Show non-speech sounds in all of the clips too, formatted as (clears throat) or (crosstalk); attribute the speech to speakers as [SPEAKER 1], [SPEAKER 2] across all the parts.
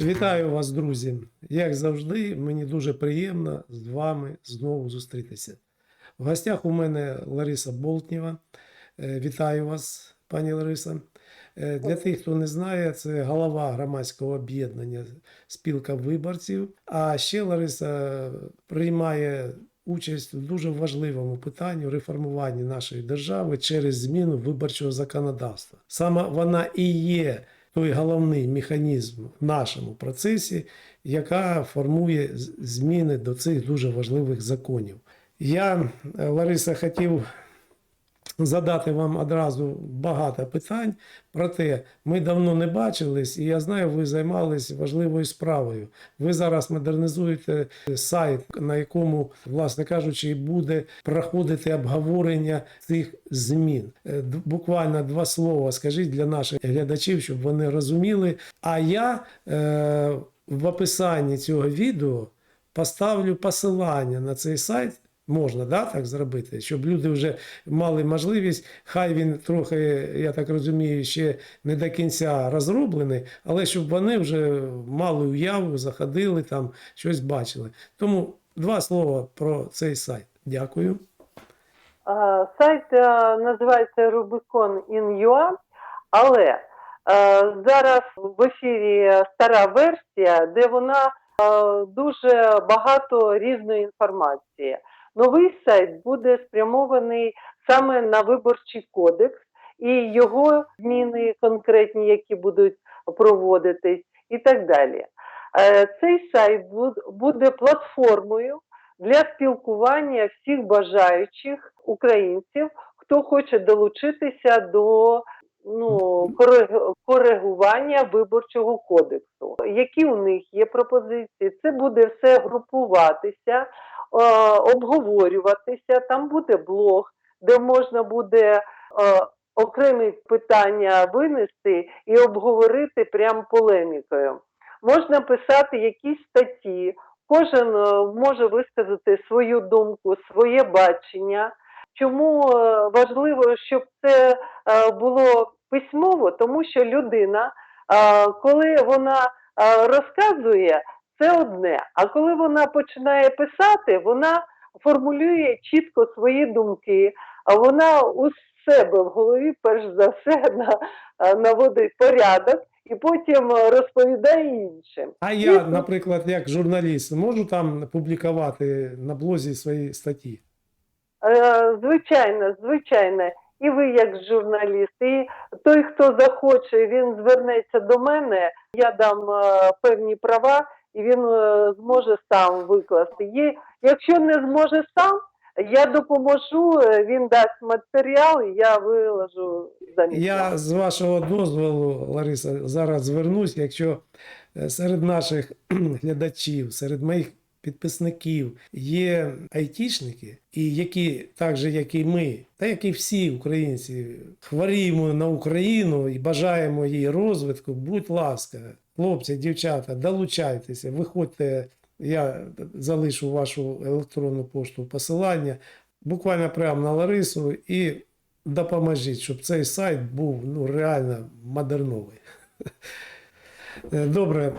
[SPEAKER 1] Вітаю вас, друзі! Як завжди, мені дуже приємно з вами знову зустрітися. В гостях у мене Лариса Болтнєва. Е, Вітаю вас, пані Лариса. Е, Для тих, хто не знає, це голова громадського об'єднання спілка виборців. А ще Лариса приймає участь у дуже важливому питанні реформуванні нашої держави через зміну виборчого законодавства. Саме вона і є той головний механізм в нашому процесі, яка формує зміни до цих дуже важливих законів. Я, е, Лариса, хотів задати вам одразу багато питань. Проте ми давно не бачились, і я знаю, ви займались важливою справою. Ви зараз модернізуєте сайт, на якому, власне кажучи, буде проходити обговорення цих змін. Е, Буквально два слова скажіть для наших глядачів, щоб вони розуміли. А я е, в описанні цього відео поставлю посилання на цей сайт. Можна да, так зробити, щоб люди вже мали можливість. Хай він трохи, я так розумію, ще не до кінця розроблений, але щоб вони вже мали уяву, заходили там, щось бачили. Тому два слова про цей сайт. Дякую.
[SPEAKER 2] Сайт е, називається Rubicon in.ua, але е, зараз в ефірі стара версія, де вона е, дуже багато різної інформації. Новий сайт буде спрямований саме на виборчий кодекс і його зміни конкретні, які будуть проводитись, і так далі. Е, Цей сайт буде платформою для спілкування всіх бажаючих українців, хто хоче долучитися до ну, коригування виборчого кодексу. Які у них є пропозиції? Це буде все групуватися, е, обговорюватися. Там буде блог, де можна буде е, окремі питання винести і обговорити прям полемікою. Можна писати якісь статті, Кожен е, може висказати свою думку, своє бачення. Чому важливо, щоб це було письмово? Тому що людина, коли вона розказує, це одне. А коли вона починає писати, вона формулює чітко свої думки, а вона у себе в голові, перш за все, (laughs) наводить порядок і потім розповідає іншим.
[SPEAKER 1] А я, наприклад, як журналіст, можу там публікувати на блозі свої статті.
[SPEAKER 2] Е, Звичайно, звичайно. І ви як журналіст, і той, хто захоче, він звернеться до мене, я дам е, певні права, і він е, зможе сам викласти. Є, якщо не зможе сам, я допоможу, е, він дасть матеріал, і я виложу замість.
[SPEAKER 1] Я з вашого дозволу, Лариса, зараз звернусь. Якщо серед наших глядачів, серед моїх підписників є айтішники, і які, так же як і ми, та як і всі українці, хворіємо на Україну і бажаємо її розвитку, будь ласка, хлопці, дівчата, долучайтеся, виходьте. Я залишу вашу електронну пошту посилання буквально прямо на Ларису і допоможіть, щоб цей сайт був ну, реально модерновий. Добре.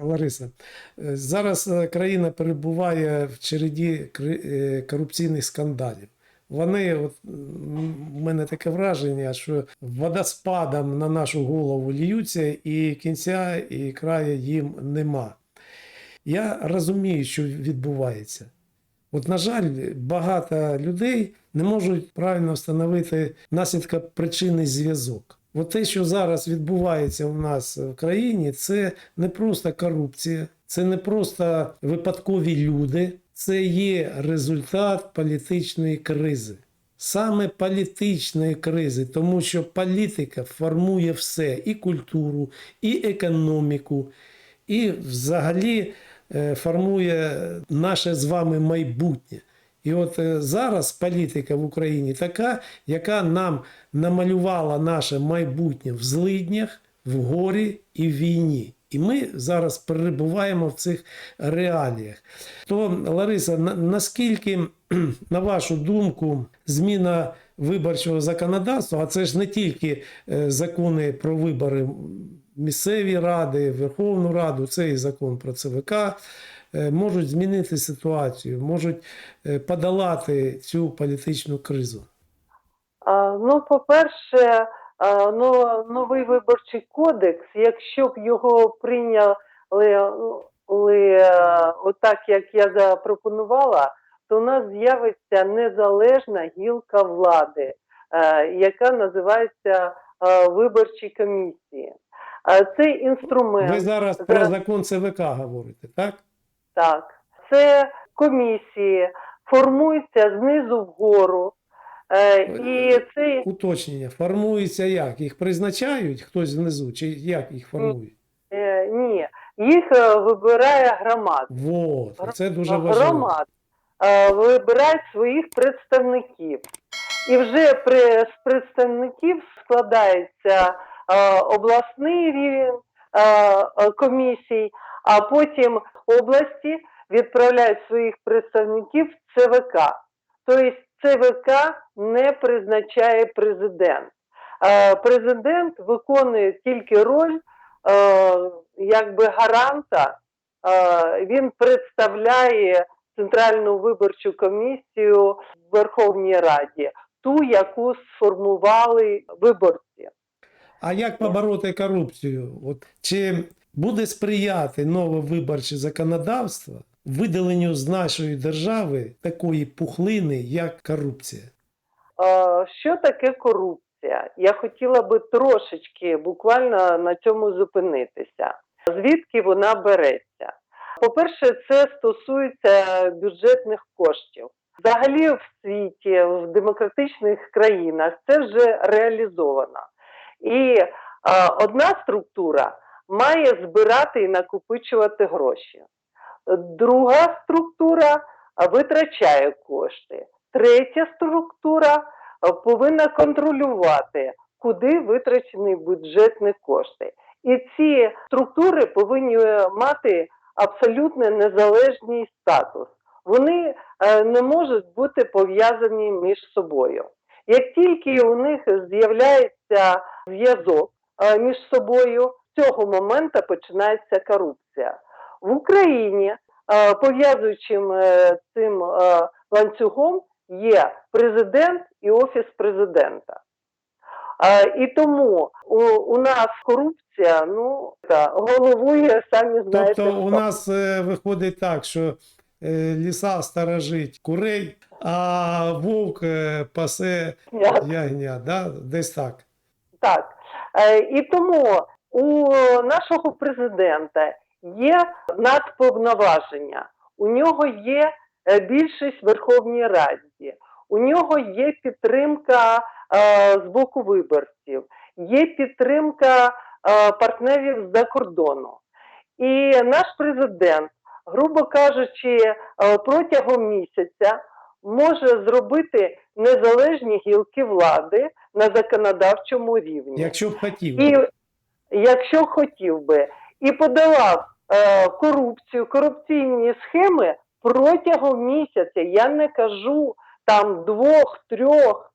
[SPEAKER 1] Лариса, е, зараз е, країна перебуває в череді е, корупційних скандалів. Вони, от в мене таке враження, що водоспадом на нашу голову льються, і кінця і краю їм нема. Я розумію, що відбувається. От, на жаль, багато людей не можуть правильно встановити наслідка причинний зв'язок. От те, що зараз відбувається у нас в країні, це не просто корупція, це не просто випадкові люди, це є результат політичної кризи. Саме політичної кризи, тому що політика формує все: і культуру, і економіку, і взагалі е, формує наше з вами майбутнє. І от е, зараз політика в Україні така, яка нам намалювала наше майбутнє в злиднях, в горі і в війні. І ми зараз перебуваємо в цих реаліях. То, Лариса, на- наскільки, (clears throat) на вашу думку, зміна виборчого законодавства, а це ж не тільки е, закони про вибори місцеві ради, Верховну Раду, це і закон про ЦВК, можуть змінити ситуацію, можуть е, подолати цю політичну кризу.
[SPEAKER 2] Ну, по-перше, ну, новий виборчий кодекс, якщо б його прийняли ли, отак, як я запропонувала, то у нас з'явиться незалежна гілка влади, е, яка називається е, виборчі комісії. Е, Цей інструмент.
[SPEAKER 1] Ви зараз про закон ЦВК говорите, так?
[SPEAKER 2] Так, це комісії формуються знизу вгору. Е, і цей
[SPEAKER 1] Уточнення. Формується як? Їх призначають хтось внизу, чи як їх формують?
[SPEAKER 2] е, ні, їх е, вибирає громада.
[SPEAKER 1] Вот, це дуже важливо.
[SPEAKER 2] Громад е, вибирають своїх представників. І вже при, з представників складається е, обласний рівень е, е, комісій, а потім області відправляють своїх представників в ЦВК. Тобто ЦВК не призначає президент. Е, Президент виконує тільки роль е, якби гаранта, Е, він представляє Центральну виборчу комісію в Верховній Раді, ту, яку сформували виборці.
[SPEAKER 1] А як побороти корупцію? От, чи буде сприяти нове виборче законодавство видаленню з нашої держави такої пухлини, як корупція?
[SPEAKER 2] Що таке корупція? Я хотіла би трошечки буквально на цьому зупинитися. Звідки вона береться? По-перше, це стосується бюджетних коштів. Взагалі, в світі, в демократичних країнах це вже реалізовано. І е, одна структура має збирати і накопичувати гроші. Друга структура витрачає кошти. Третя структура повинна контролювати, куди витрачені бюджетні кошти. І ці структури повинні е, мати абсолютно незалежний статус. Вони е, не можуть бути пов'язані між собою. Як тільки у них з'являється зв'язок е, між собою, цього моменту починається корупція. В Україні е, пов'язуючим е, цим е, ланцюгом є президент і офіс президента. І тому у, у нас корупція ну, та, головує, самі знаєте.
[SPEAKER 1] Тобто у нас е, виходить так, що е, ліса сторожить курей, а вовк е, пасе ягня, да? десь так.
[SPEAKER 2] Так. Е, І тому у нашого президента є надповноваження, у нього є е, більшість в Верховній Раді, у нього є підтримка е, з боку виборців, є підтримка е, партнерів з-за кордону. І наш президент, грубо кажучи, е, протягом місяця може зробити незалежні гілки влади на законодавчому рівні.
[SPEAKER 1] Якщо б хотів.
[SPEAKER 2] І якщо хотів би, і подавав е, корупцію, корупційні схеми протягом місяця. Я не кажу там двох, трьох.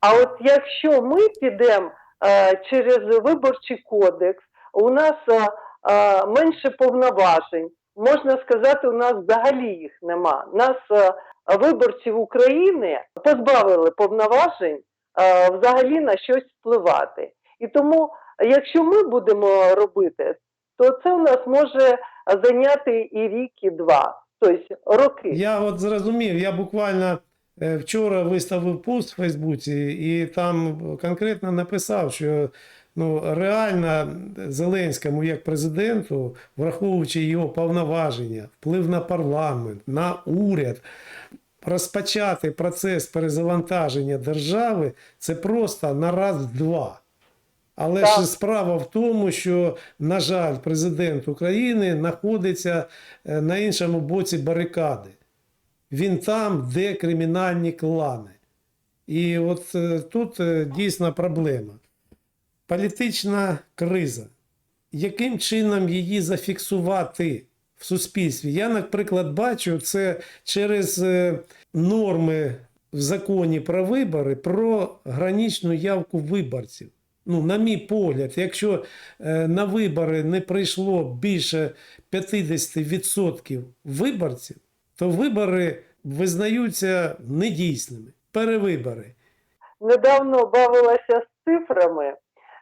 [SPEAKER 2] А от якщо ми підемо е, через виборчий кодекс, у нас е, е, менше повноважень, можна сказати, у нас взагалі їх нема. Нас е, виборців України позбавили повноважень е, взагалі на щось впливати. І тому, якщо ми будемо робити, то це у нас може зайняти і рік, і два, тобто роки.
[SPEAKER 1] Я от зрозумів, я буквально е, вчора виставив пост в Фейсбуці і там конкретно написав, що ну, реально Зеленському як президенту, враховуючи його повноваження, вплив на парламент, на уряд, розпочати процес перезавантаження держави це просто на раз-два. Але
[SPEAKER 2] Так.
[SPEAKER 1] ж справа в тому, що, на жаль, президент України знаходиться е, на іншому боці барикади. Він там, де кримінальні клани. І от е, тут е, дійсна проблема. Політична криза. Яким чином її зафіксувати в суспільстві? Я, наприклад, бачу це через норми в законі про вибори про граничну явку виборців. Ну, на мій погляд, якщо е, на вибори не прийшло більше 50% виборців, то вибори визнаються недійсними. Перевибори.
[SPEAKER 2] недавно бавилася з цифрами,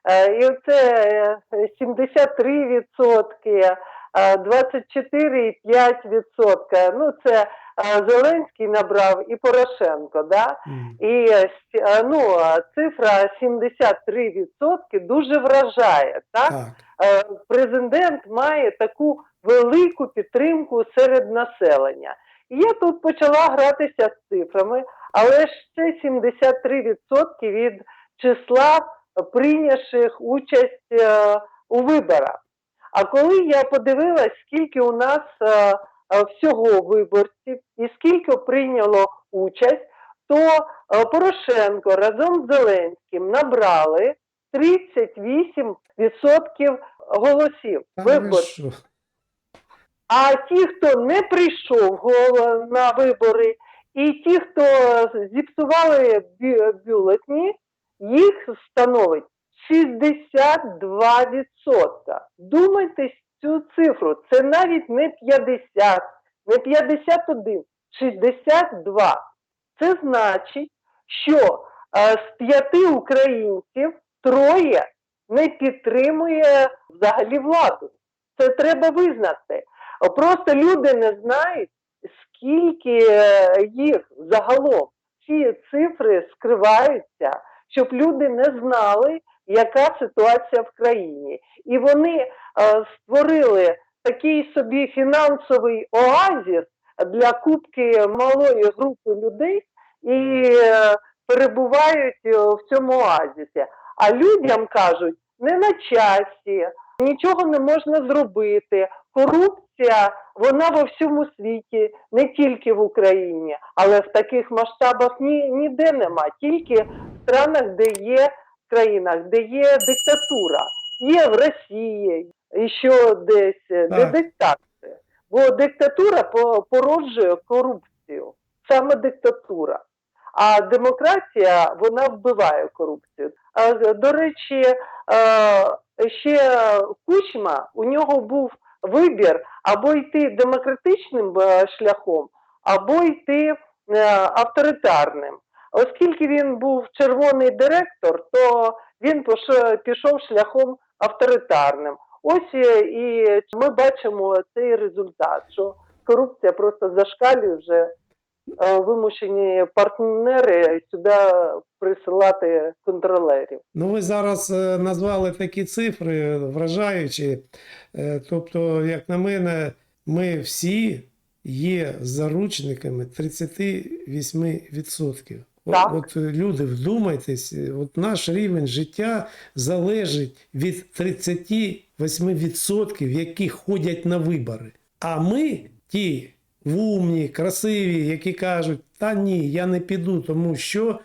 [SPEAKER 2] е, і це е, 73%, е, 24,5%. Ну, це е, Зеленський набрав і Порошенко, да?
[SPEAKER 1] М.
[SPEAKER 2] І е, е, ну, е, цифра 73% дуже вражає. Так?
[SPEAKER 1] Так.
[SPEAKER 2] Е, Президент має таку велику підтримку серед населення. І я тут почала гратися з цифрами, але ж це 73% від числа прийнявших участь е, у виборах. А коли я подивилась, скільки у нас е, е, всього виборців і скільки прийняло участь, то е, Порошенко разом з Зеленським набрали 38% голосів виборців. А ті, хто не прийшов на вибори, і ті, хто зіпсували бю- бюлетні, їх становить 62%. Думайте цю цифру. Це навіть не 50, не 51, 62. Це значить, що е, з п'яти українців троє не підтримує взагалі владу. Це треба визнати. Просто люди не знають, скільки е, їх загалом. Ці цифри скриваються, щоб люди не знали, яка ситуація в країні. І вони е, створили такий собі фінансовий оазіс для кубки малої групи людей і е, перебувають е, в цьому оазісі. А людям кажуть, не на часі, нічого не можна зробити. Корупція вона во всьому світі, не тільки в Україні, але в таких масштабах ні, ніде нема, тільки в странах, де є країнах, де є диктатура, є в Росії, і що десь, де
[SPEAKER 1] Так.
[SPEAKER 2] десь так. Бо диктатура породжує корупцію, саме диктатура. А демократія вона вбиває корупцію. До речі, е, ще Кучма, у нього був вибір або йти демократичним е, шляхом, або йти е, авторитарним. Оскільки він був червоний директор, то він пішов шляхом авторитарним. Ось е, і ми бачимо цей результат, що корупція просто зашкалює вже е, вимушені партнери сюди присилати контролерів.
[SPEAKER 1] Ну, ви зараз е, назвали такі цифри вражаючі. Тобто, як на мене, ми всі є заручниками 38%.
[SPEAKER 2] Так.
[SPEAKER 1] от е, люди, вдумайтесь, е, от наш рівень життя залежить від 38%, які ходять на вибори. А ми, ті вумні, красиві, які кажуть, та ні, я не піду, тому що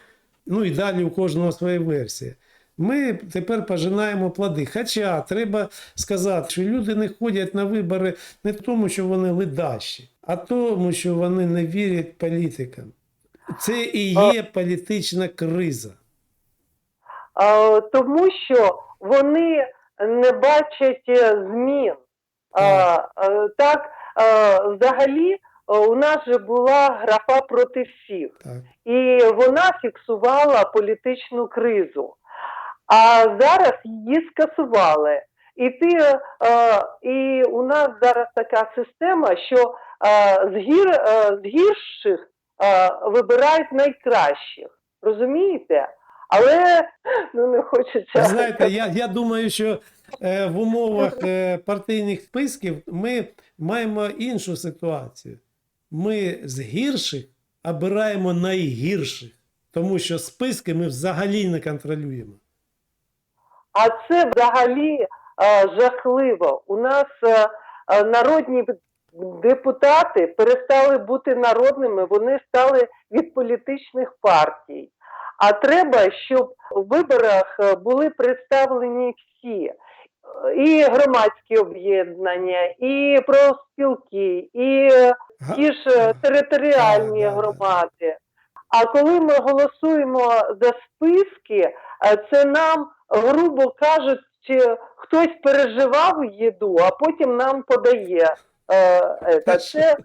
[SPEAKER 1] Ну і далі у кожного своя версія. Ми тепер пожинаємо плоди. Хоча треба сказати, що люди не ходять на вибори не тому, що вони ледащі, а тому, що вони не вірять політикам. Це і є політична криза.
[SPEAKER 2] Тому що вони не бачать е, змін. Так, взагалі, у нас же була графа проти всіх. І вона фіксувала політичну кризу. А зараз її скасували. І ти, е, і у нас зараз така система, що е, з, гір, е, з гірших е, вибирають найкращих. Розумієте? Але ну не хочеться.
[SPEAKER 1] Знаєте, я, я думаю, що е, в умовах е, партійних списків ми маємо іншу ситуацію. Ми з гірших обираємо найгірших, тому що списки ми взагалі не контролюємо.
[SPEAKER 2] А це взагалі е, жахливо. У нас е, е, народні депутати перестали бути народними, вони стали від політичних партій. А треба, щоб у виборах е, були представлені всі. Е, І громадські об'єднання, і профспілки, і ті ж е, територіальні громади. А коли ми голосуємо за списки, це нам, грубо кажучи, хтось переживав їду, а потім нам подає. Е, е, Це, е,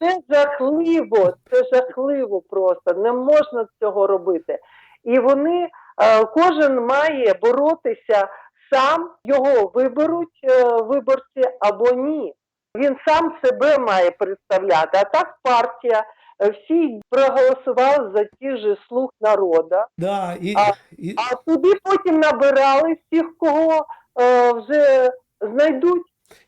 [SPEAKER 2] це жахливо, це жахливо просто. Не можна цього робити. І вони, е, кожен має боротися сам, його виберуть виборці або ні. Він сам себе має представляти. А так партія, всі проголосували за ті ж слуг народа.
[SPEAKER 1] Да, і,
[SPEAKER 2] А-
[SPEAKER 1] і,
[SPEAKER 2] А туди потім набирали всіх, кого е, вже знайдуть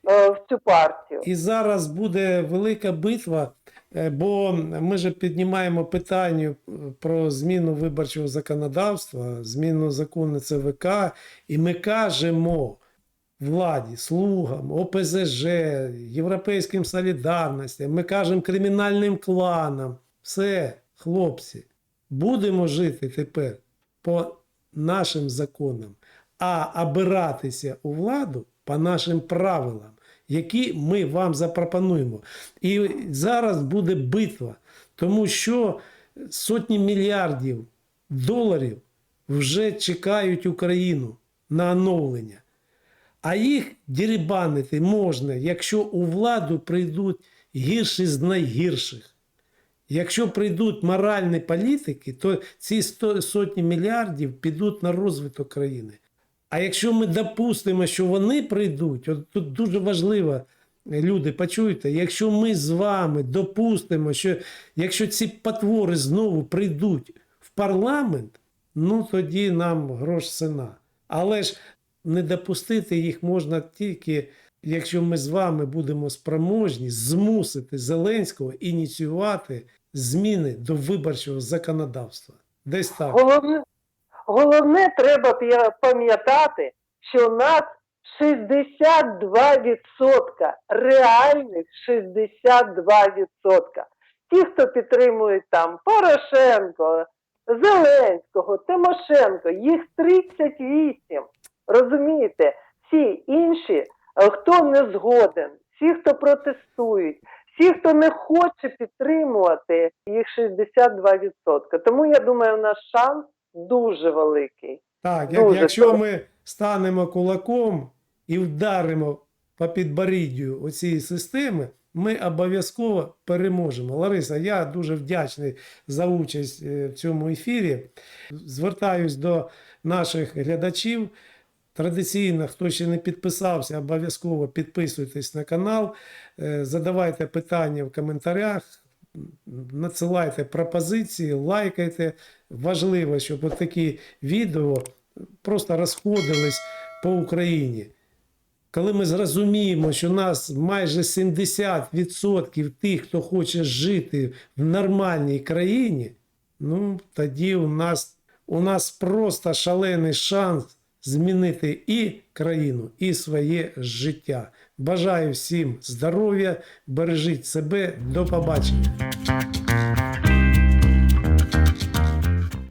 [SPEAKER 2] е, в цю партію.
[SPEAKER 1] І зараз буде велика битва, е, бо ми же піднімаємо питання е, про зміну виборчого законодавства, зміну закону ЦВК, і ми кажемо владі, слугам, ОПЗЖ, Європейським солідарностям, ми кажемо кримінальним кланам. Все, хлопці, будемо жити тепер по нашим законам, а обиратися у владу по нашим правилам які ми вам запропонуємо. І зараз буде битва, тому що сотні мільярдів доларів вже чекають Україну на оновлення. А їх дірібанити можна, якщо у владу прийдуть гірші з найгірших. Якщо прийдуть моральні політики, то ці сотні мільярдів підуть на розвиток країни. А якщо ми допустимо, що вони прийдуть, от тут дуже важливо, люди, почуйте, якщо ми з вами допустимо, що якщо ці потвори знову прийдуть в парламент, ну тоді нам грош ціна. Але ж не допустити їх можна тільки, якщо ми з вами будемо спроможні змусити Зеленського ініціювати зміни до виборчого законодавства. Десь так.
[SPEAKER 2] Головне, головне треба пам'ятати, що у нас 62%, реальних 62%. Ті, хто підтримують там Порошенко, Зеленського, Тимошенко, їх 38. Розумієте? Всі інші, е, хто не згоден, всі, хто протестують, всі, хто не хоче підтримувати, їх 62%. Тому я думаю, у нас шанс дуже великий.
[SPEAKER 1] Так, як,
[SPEAKER 2] Дуже
[SPEAKER 1] якщо
[SPEAKER 2] так.
[SPEAKER 1] ми станемо кулаком і вдаримо по підборіддю оцієї системи, ми обов'язково переможемо. Лариса, я дуже вдячний за участь е, в цьому ефірі. Звертаюсь до наших глядачів. Традиційно, хто ще не підписався, обов'язково підписуйтесь на канал, е, задавайте питання в коментарях, надсилайте пропозиції, лайкайте. Важливо, щоб такі відео просто розходились по Україні. Коли ми зрозуміємо, що нас майже 70% тих, хто хоче жити в нормальній країні, ну тоді у нас, у нас просто шалений шанс змінити і країну, і своє життя. Бажаю всім здоров'я, бережіть себе, до побачення.